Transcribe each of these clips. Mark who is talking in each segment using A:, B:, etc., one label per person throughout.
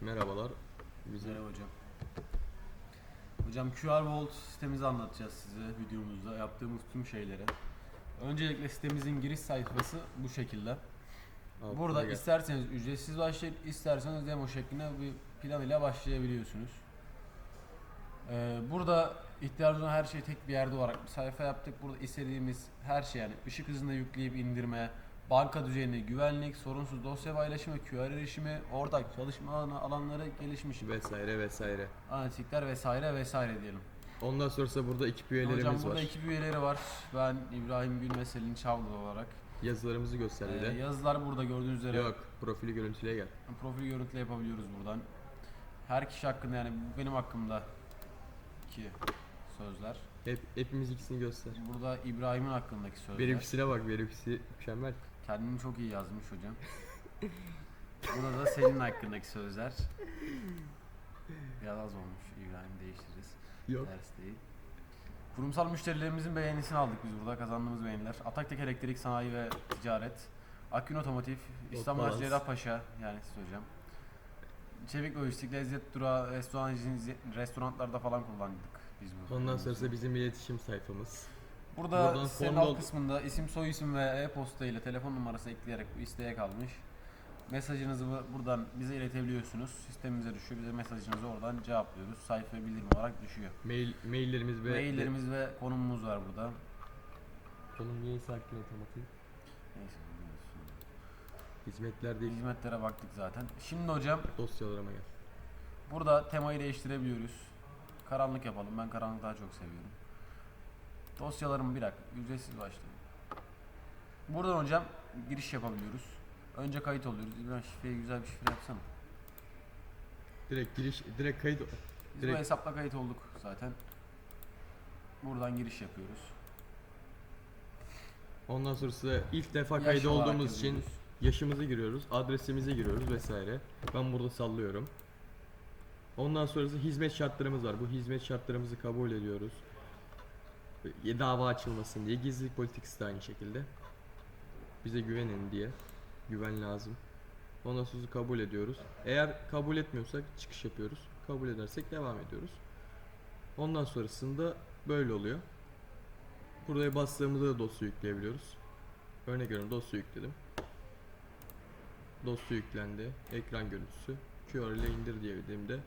A: Merhabalar. Bizim
B: Merhaba hocam. Hocam QR Vault sistemimizi anlatacağız size videomuzda yaptığımız tüm şeyleri. Öncelikle sitemizin giriş sayfası bu şekilde.
A: altına
B: Burada
A: gel.
B: isterseniz ücretsiz başlayıp isterseniz demo şeklinde bir plan ile başlayabiliyorsunuz. Ee, burada ihtiyacınız olan her şeyi tek bir yerde olarak bir sayfa yaptık. Burada istediğimiz her şey yani ışık hızında yükleyip indirme, banka düzeyinde güvenlik, sorunsuz dosya paylaşımı, QR erişimi, ortak çalışma alanı, alanları gelişmiş
A: vesaire vesaire.
B: analitikler vesaire vesaire diyelim.
A: Ondan sonrası burada ekip üyelerimiz
B: Hocam
A: var.
B: burada ekip üyeleri var. Ben İbrahim Gül ve Selin Çavlı olarak.
A: Yazılarımızı göster bir
B: Ee,
A: de.
B: yazılar burada gördüğünüz üzere
A: Yok, profili görüntüle gel.
B: profil görüntüle yapabiliyoruz buradan. Her kişi hakkında yani bu benim hakkımda ki sözler.
A: Hep hepimiz ikisini göster.
B: Burada İbrahim'in hakkındaki sözler.
A: Benimkisine bak, benimkisi mükemmel.
B: Kendini çok iyi yazmış hocam. Burada da Selin hakkındaki sözler. Biraz az olmuş İbrahim değiştiririz.
A: Yok.
B: Ders değil. Kurumsal müşterilerimizin beğenisini aldık biz burada kazandığımız beğeniler. Ataktek Elektrik Sanayi ve Ticaret, Akün Otomotiv, İstanbul
A: Balans.
B: Cerrahpaşa yani siz hocam. Çevik Lojistik, Lezzet Durağı, restoran, restoranlarda falan kullandık biz bu.
A: Ondan sonrası bizim iletişim sayfamız.
B: Burada
A: buradan
B: sitenin
A: formda-
B: alt kısmında isim soy isim ve e-posta ile telefon numarası ekleyerek bu isteğe kalmış. Mesajınızı bu- buradan bize iletebiliyorsunuz. Sistemimize düşüyor. Bize mesajınızı oradan cevaplıyoruz. Sayfa bildirim olarak düşüyor.
A: Mail maillerimiz ve
B: Maillerimiz ve konumumuz var burada.
A: Konum niye sakin otomatik?
B: Neyse.
A: Hizmetler değil,
B: Hizmetlere baktık zaten. Şimdi hocam
A: dosyalarıma gel.
B: burada temayı değiştirebiliyoruz. Karanlık yapalım. Ben karanlık daha çok seviyorum. Dosyalarımı bir dakika. Ücretsiz başlayalım. Buradan hocam giriş yapabiliyoruz. Önce kayıt oluyoruz. İbrahim şifreyi güzel bir şifre yapsana.
A: Direkt giriş, direkt kayıt.
B: Biz bu
A: Direkt-
B: hesapla kayıt olduk zaten. Buradan giriş yapıyoruz.
A: Ondan sonrası ilk defa
B: Yaş
A: kaydı
B: olarak
A: olduğumuz için yaşımızı giriyoruz, adresimizi giriyoruz vesaire. Ben burada sallıyorum. Ondan sonrası hizmet şartlarımız var. Bu hizmet şartlarımızı kabul ediyoruz. Dava açılmasın diye. Gizlilik politikası da aynı şekilde. Bize güvenin diye. Güven lazım. Sonra kabul ediyoruz. Eğer kabul etmiyorsak çıkış yapıyoruz. Kabul edersek devam ediyoruz. Ondan sonrasında böyle oluyor. Buraya bastığımızda da dosya yükleyebiliyoruz. Örnek veriyorum dosya yükledim. Dosya yüklendi. Ekran görüntüsü. QR ile indir diye dediğimde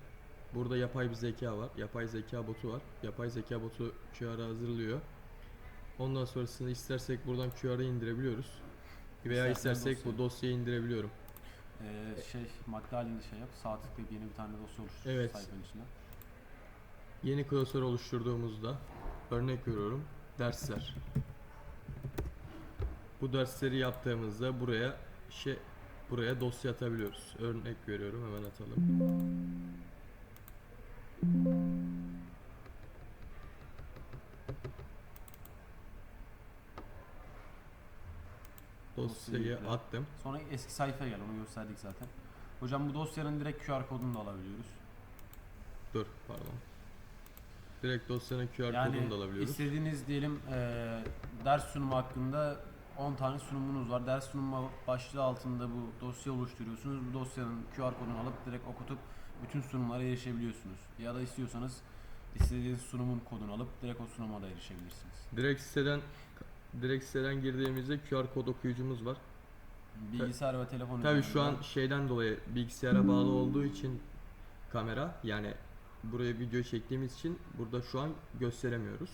A: burada yapay bir zeka var. Yapay zeka botu var. Yapay zeka botu QR'ı hazırlıyor. Ondan sonrasında istersek buradan QR'ı indirebiliyoruz. Veya istersek bu
B: dosyayı.
A: indirebiliyorum.
B: Ee, şey madde halinde şey yap. Sağ tıklayıp yeni bir tane dosya oluştur
A: Evet.
B: sayfanın içine.
A: Yeni klasör oluşturduğumuzda örnek veriyorum dersler. Bu dersleri yaptığımızda buraya şey buraya dosya atabiliyoruz. Örnek veriyorum hemen atalım. Dosyayı attım.
B: Sonra eski sayfaya gel onu gösterdik zaten. Hocam bu dosyanın direkt QR kodunu da alabiliyoruz.
A: Dur pardon. Direkt dosyanın QR
B: Yani
A: kodunu da alabiliyoruz.
B: istediğiniz diyelim eee, ders sunumu hakkında 10 tane sunumunuz var. Ders sunumu başlığı altında bu dosya oluşturuyorsunuz. Bu dosyanın QR kodunu alıp direkt okutup bütün sunumlara erişebiliyorsunuz. Ya da istiyorsanız istediğiniz sunumun kodunu alıp direkt o sunuma da erişebilirsiniz.
A: Direkt siteden direkt siteden girdiğimizde QR kod okuyucumuz var.
B: Bilgisayar ve telefon
A: Tabii şu an şeyden dolayı bilgisayara bağlı olduğu için kamera yani buraya video çektiğimiz için burada şu an gösteremiyoruz.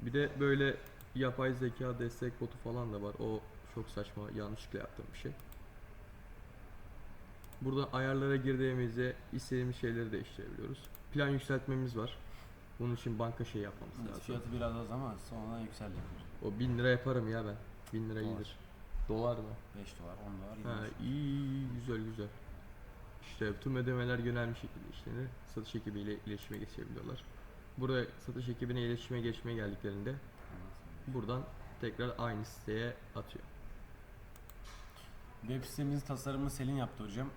A: Bir de böyle yapay zeka destek botu falan da var. O çok saçma yanlışlıkla yaptığım bir şey. Burada ayarlara girdiğimizde istediğimiz şeyleri değiştirebiliyoruz. Plan yükseltmemiz var. Bunun için banka şey yapmamız
B: Evet,
A: lazım.
B: fiyatı biraz az ama sonradan yükselecek.
A: O 1000 lira yaparım ya ben. 1000 lira
B: Dolar.
A: iyidir. Dolar mı?
B: 5 dolar, 10 dolar, 20
A: Ha, iyi, güzel güzel. İşte tüm ödemeler yönelmiş şekilde işlenir. Satış ekibiyle iletişime geçebiliyorlar. Burada satış ekibine iletişime geçmeye geldiklerinde buradan tekrar aynı siteye atıyor.
B: Web sitemizin tasarımını Selin yaptı hocam.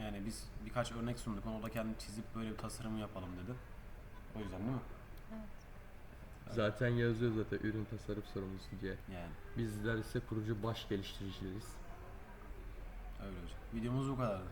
B: Yani biz birkaç örnek sunduk. Onu da kendi çizip böyle bir tasarımı yapalım dedi. O yüzden değil mi?
A: Zaten yazıyor zaten ürün tasarım sorumlusu diye.
B: Yani
A: Bizler ise kurucu baş geliştiricileriz.
B: öyle hocam. Videomuz bu kadardı.